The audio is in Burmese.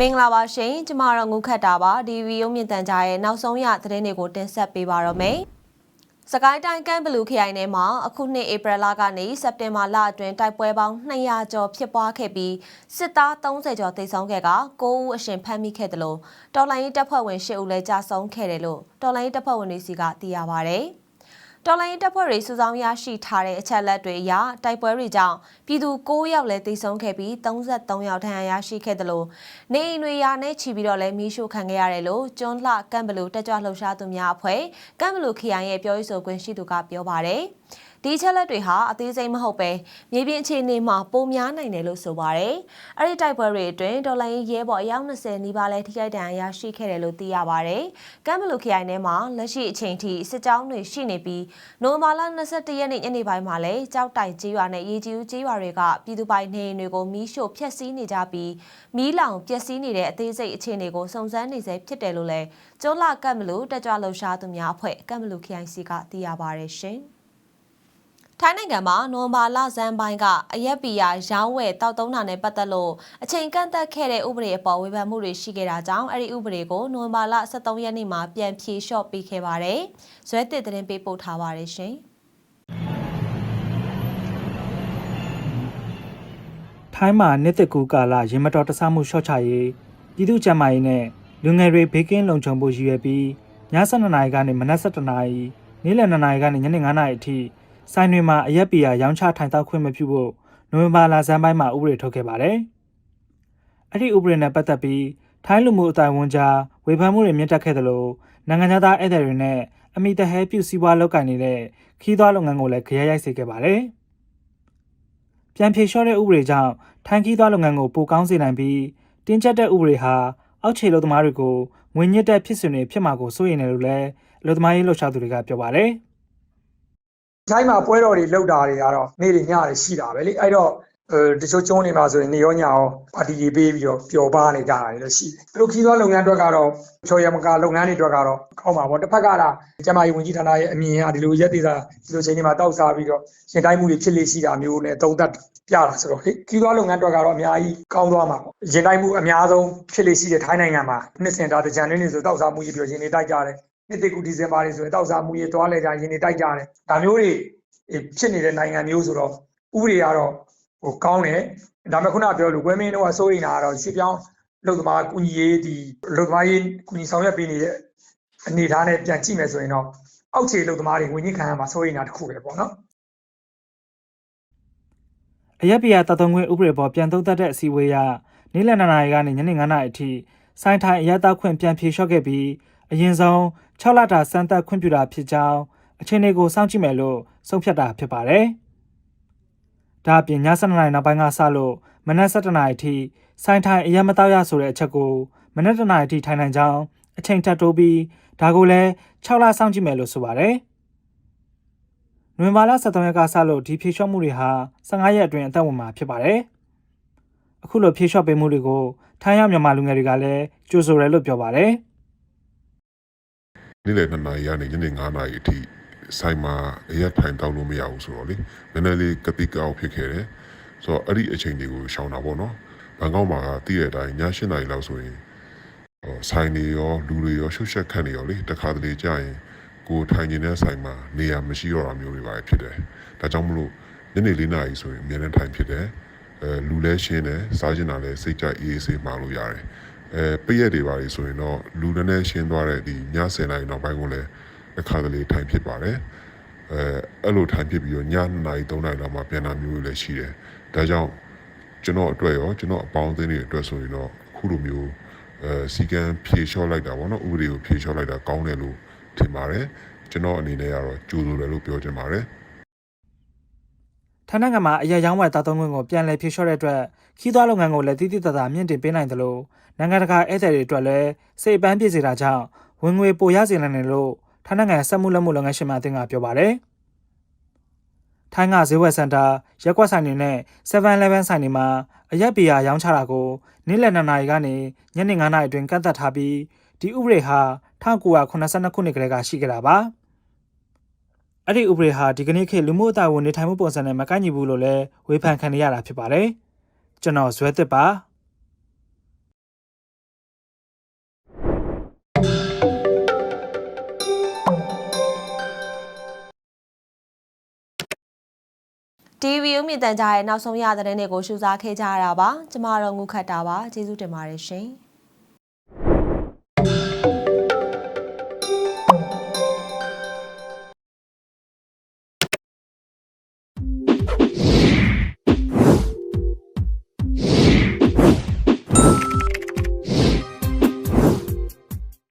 မင်္ဂလာပါရှင်ကျမတော့ငုခတ်တာပါဒီဗီဒီယိုမြင့်တန်ကြားရဲ့နောက်ဆုံးရသတင်းတွေကိုတင်ဆက်ပေးပါတော့မယ်စကိုင်းတိုင်းကမ်ဘလူးခရိုင်ထဲမှာအခုနှစ်ဧပြီလကနေစက်တင်ဘာလအတွင်းတိုက်ပွဲပေါင်း200ကျော်ဖြစ်ပွားခဲ့ပြီးစစ်သား30ကျော်တိတ်ဆုံးခဲ့က9ဦးအရှင်ဖမ်းမိခဲ့တယ်လို့တော်လိုင်းရေးတပ်ဖွဲ့ဝင်10ဦးလည်းကြာဆုံးခဲ့တယ်လို့တော်လိုင်းရေးတပ်ဖွဲ့ဝင်တွေစီကသိရပါဗျ။ တော်လိုင်းတပ်ဖွဲ့တွေစုဆောင်းရရှိထားတဲ့အချက်လက်တွေအရတိုက်ပွဲတွေကြောင့်ပြည်သူ9ယောက်လည်းသေဆုံးခဲ့ပြီး33ယောက်ဒဏ်ရာရရှိခဲ့တယ်လို့နေအိမ်တွေရာနဲ့ချီပြီးတော့လည်းမီးရှို့ခံခဲ့ရတယ်လို့ကျွန်းလှကမ်ဘလူတက်ကြွလှုပ်ရှားသူများအဖွဲ့ကမ်ဘလူခရိုင်ရဲ့ပြောရေးဆိုခွင့်ရှိသူကပြောပါတယ်။ ဒီချက်လက်တွေဟာအသေးစိတ်မဟုတ်ပဲမြေပြင်အခြေအနေမှာပိုများနိုင်တယ်လို့ဆိုပါတယ်။အဲ့ဒီတိုက်ပွဲတွေအတွင်းဒေါ်လာရင်းရဲဘော်အယောက်20နီးပါးလဲထိခိုက်ဒဏ်ရာရရှိခဲ့တယ်လို့သိရပါတယ်။ကမ်ဘလူခရိုင်ထဲမှာလက်ရှိအချိန်ထိစစ်ကြောင်းတွေရှိနေပြီးနိုမာလာ21ရက်နေ့ညနေပိုင်းမှာလဲကြောက်တိုင်ကျေးရွာနဲ့ရေကြီးဦးကျေးရွာတွေကပြည်သူပိုင်နေအိမ်တွေကိုမီးရှို့ဖျက်ဆီးနေကြပြီးမီးလောင်ပျက်စီးနေတဲ့အသေးစိတ်အခြေအနေကိုစုံစမ်းနေစေဖြစ်တယ်လို့လဲကျွန်းလာကမ်ဘလူတက်ကြွလှုပ်ရှားသူများအဖွဲ့ကမ်ဘလူခရိုင်စီကသိရပါတယ်ရှင်။ ထိုင်းနိုင်ငံမှာနိုဘာလဇန်ပိုင်းကအရက်ပီယာရောင်းဝယ်တောက်သုံးတာနဲ့ပတ်သက်လို့အချိန်ကန့်သက်ခဲ့တဲ့ဥပဒေအပေါ်ဝေဖန်မှုတွေရှိခဲ့တာကြောင့်အဲ့ဒီဥပဒေကိုနိုဘာလ23ရက်နေ့မှာပြန်ဖြေလျှော့ပေးခဲ့ပါတယ်။ဇွဲတစ်သတင်းပေးပို့ထားပါတယ်ရှင်။ထိုင်းမှာနှစ်သက်ကူကာလရေမတော်တဆမှုရှော့ချရေးပြည်သူ့ကျန်းမာရေးနဲ့လူငယ်တွေဘေးကင်းလုံခြုံဖို့ရည်ရွယ်ပြီးည7:00နာရီကနေမနက်7:00နာရီနေ့လယ်2:00နာရီကနေညနေ9:00နာရီအထိ ဆိုင်တွေမှာအရက်ပီယာရောင်းချထိုင်တောက်ခွင့်မပြုဖို့နိုဝင်ဘာလဆန်းပိုင်းမှာဥပဒေထုတ်ခဲ့ပါတယ်။အဲ့ဒီဥပဒေနဲ့ပတ်သက်ပြီးထိုင်းလူမှုအတိုင်းဝန်ကြားဝေဖန်မှုတွေမြင့်တက်ခဲ့သလိုနိုင်ငံသားဧည့်သည်တွေနဲ့အမိတဟဲပြုစည်းပွားလုပ်ကိုင်နေတဲ့ခီးသွွားလုပ်ငန်းကိုလည်းခရရိုက်စေခဲ့ပါတယ်။ပြန်ဖြေလျှော့တဲ့ဥပဒေကြောင့်ထိုင်းခီးသွွားလုပ်ငန်းကိုပိုကောင်းစေနိုင်ပြီးတင်းကျပ်တဲ့ဥပဒေဟာအောက်ခြေလုပ်သမားတွေကိုငွေညစ်တဲ့ဖြစ်စဉ်တွေဖြစ်မှာကိုစိုးရိမ်တယ်လို့လည်းအလုပ်သမားရေးလှုပ်ရှားသူတွေကပြောပါတယ်။ ဆိုင်မှာပွဲတော်တွေလောက်တာတွေကတော့နေ့တွေညတွေရှိတာပဲလေအဲ့တော့အဲတချို့ကျုံးနေမှာဆိုရင်နေရောညရောပါတီတွေပေးပြီးတော့ပျော်ပါနေကြတာတွေလည်းရှိတယ်သူတို့ခီးသွွားလုပ်ငန်းအတွက်ကတော့ချော်ရမကလုပ်ငန်းတွေအတွက်ကတော့ကောင်းပါပေါ့တစ်ဖက်ကလာကျမကြီးဝင်ကြီးဌာနရဲ့အမြင်အရဒီလိုရက်သေးတာဒီလိုချိန်တွေမှာတောက်စားပြီးတော့ရှင်တိုင်းမှုတွေဖြစ်လေရှိတာမျိုးနဲ့သုံးသက်ပြတာဆိုတော့လေခီးသွွားလုပ်ငန်းအတွက်ကတော့အများကြီးကောင်းသွားမှာပေါ့ရင်တိုင်းမှုအများဆုံးဖြစ်လေရှိတဲ့ထိုင်းနိုင်ငံမှာနှစ်စင်တာတကြံတွင်းတွေဆိုတောက်စားမှုကြီးပြီးတော့ရင်တွေတိုက်ကြတယ် နှစ်တကူဒီဇင်ဘာတွေဆိုရင်တောက်စားမှုကြီးသွားလဲကြရင်တွေတိုက်ကြတယ်ဒါမျိုးတွေဖြစ်နေတဲ့နိုင်ငံမျိုးဆိုတော့ဥပဒေကတော့ဟိုကောင်းတယ်ဒါပေမဲ့ခုနပြောလို့ကွဲမင်းတို့ကစိုးရိမ်တာကတော့ရှစ်ပြောင်းလုံသမားကုညီရေးဒီလုံသမားရေးကုညီဆောင်ရွက်ပေးနေတဲ့အနေအထားနဲ့ပြန်ကြည့်မယ်ဆိုရင်တော့အောက်ခြေလုံသမားတွေဝင်ကြီးခံရမှာစိုးရိမ်တာတစ်ခုပဲပေါ့နော်အရက်ပီယာတသုံးခွင့်ဥပဒေပေါ်ပြန်သုံးသပ်တဲ့အစည်းအဝေးရနေ့လယ်2နာရီကနေညနေ9နာရီအထိစိုင်းထိုင်အရက်သားခွင့်ပြန်ဖြေလျှော့ခဲ့ပြီး အရင်ဆုံး6လတာစမ်းသပ်ခွင့်ပြုတာဖြစ်ကြောင်းအခြေအနေကိုစောင့်ကြည့်မယ်လို့ဆုံးဖြတ်တာဖြစ်ပါတယ်။ဒါအပြင်ည7နာရီနောက်ပိုင်းကစလို့မနက်7နာရီအထိစိုင်းထိုင်အရက်မတောက်ရဆိုတဲ့အချက်ကိုမနက်7နာရီအထိထိုင်နိုင်ကြောင်းအချိန်ထပ်တိုးပြီးဒါကိုလည်း6လစောင့်ကြည့်မယ်လို့ဆိုပါတယ်။နိုဝင်ဘာလ23ရက်ကစလို့ဒီဖြေလျှော့မှုတွေဟာ15ရက်အတွင်းအသက်ဝင်မှာဖြစ်ပါတယ်။အခုလိုဖြေလျှော့ပေးမှုတွေကိုထိုင်းရောက်မြန်မာလူငယ်တွေကလည်းကြိုဆိုတယ်လို့ပြောပါတယ်။ နေ့လယ်2နာရီကနေညနေ9နာရီအထိဆိုင်မှာအရက်ထိုင်တောက်လို့မရဘူးဆိုတော့လေနည်းနည်းလေးကတိကောက်ဖြစ်ခဲ့တယ်ဆိုတော့အဲ့ဒီအချိန်တွေကိုရှောင်တာပေါ့နော်ဘန်ကောက်မှာကတည့်တဲ့အတိုင်းည7နာရီလောက်ဆိုရင်ဟောဆိုင်တွေရောလူတွေရောရှုပ်ရှက်ခတ်နေရောလေတခါတလေကြာရင်ကိုထိုင်နေတဲ့ဆိုင်မှာနေရာမရှိတော့တာမျိုးတွေပါဖြစ်တယ်ဒါကြောင့်မလို့ညနေ4နာရီဆိုရင်အများနဲ့ထိုင်ဖြစ်တယ်အဲလူလဲရှင်းတယ်စားကျင်တာလဲစိတ်ကြအေးအေးဆေးမှာလို့ရတယ် အဲပိတ်ရက်တွေပါလေဆိုရင်တော့လူနည်းနည်းရှင်းသွားတဲ့ဒီည10နာရီနောက်ပိုင်းကိုလည်းအခါတလေထိုင်ဖြစ်ပါတယ်အဲအဲ့လိုထိုင်ဖြစ်ပြီးတော့ည2နာရီ3နာရီလောက်မှပြန်လာမျိုးတွေလည်းရှိတယ်ဒါကြောင့်ကျွန်တော်အတွက်ရောကျွန်တော်အပေါင်းအသင်းတွေအတွက်ဆိုရင်တော့အခုလိုမျိုးအဲစီကံဖြေလျှော့လိုက်တာပေါ့နော်ဥပဒေကိုဖြေလျှော့လိုက်တာကောင်းတယ်လို့ထင်ပါတယ်ကျွန်တော်အနေနဲ့ကတော့ကြိုးဆိုတယ်လို့ပြောချင်ပါတယ် ထိုင်းနိုင်ငံမှာအရက်ရောင်းဝယ်သားသုံးခွင့်ကိုပြန်လည်ဖြေလျှော့တဲ့အတွက်ခီးသွွားလုပ်ငန်းကိုလည်းတိတိတသာမြင့်တင်ပေးနိုင်တယ်လို့နိုင်ငံတကာဧည့်သည်တွေအတွက်လည်းစိတ်ပန်းပြည့်စေတာကြောင့်ဝင်ငွေပိုရစေနိုင်တယ်လို့ထိုင်းနိုင်ငံစက်မှုလက်မှုလုပ်ငန်းရှင်များအသင်းကပြောပါတယ်။ထိုင်းကဈေးဝယ်စင်တာရက်ကွက်ဆိုင်တွေနဲ့ 7-Eleven ဆိုင်တွေမှာအရက်ဘီယာရောင်းချတာကိုနေ့လယ်2နာရီကနေညနေ9နာရီအတွင်းကန့်သတ်ထားပြီးဒီဥပဒေဟာ1982ခုနှစ်ကတည်းကရှိခဲ့တာပါ။ အဲ့ဒီဥပဒေဟာဒီကနေ့ခေတ်လူမှုအသားဝင်နေထိုင်မှုပုံစံနဲ့မကိုက်ညီဘူးလို့လည်းဝေဖန်ခံရတာဖြစ်ပါတယ်ကျွန်တော်ဇွဲသစ်ပါတီဗီဦးမြင့်တန်ကြရဲ့နောက်ဆုံးရသတင်းတွေကိုရှုစားခဲ့ကြရတာပါကျမတို့ငုခတ်တာပါကျေးဇူးတင်ပါတယ်ရှင်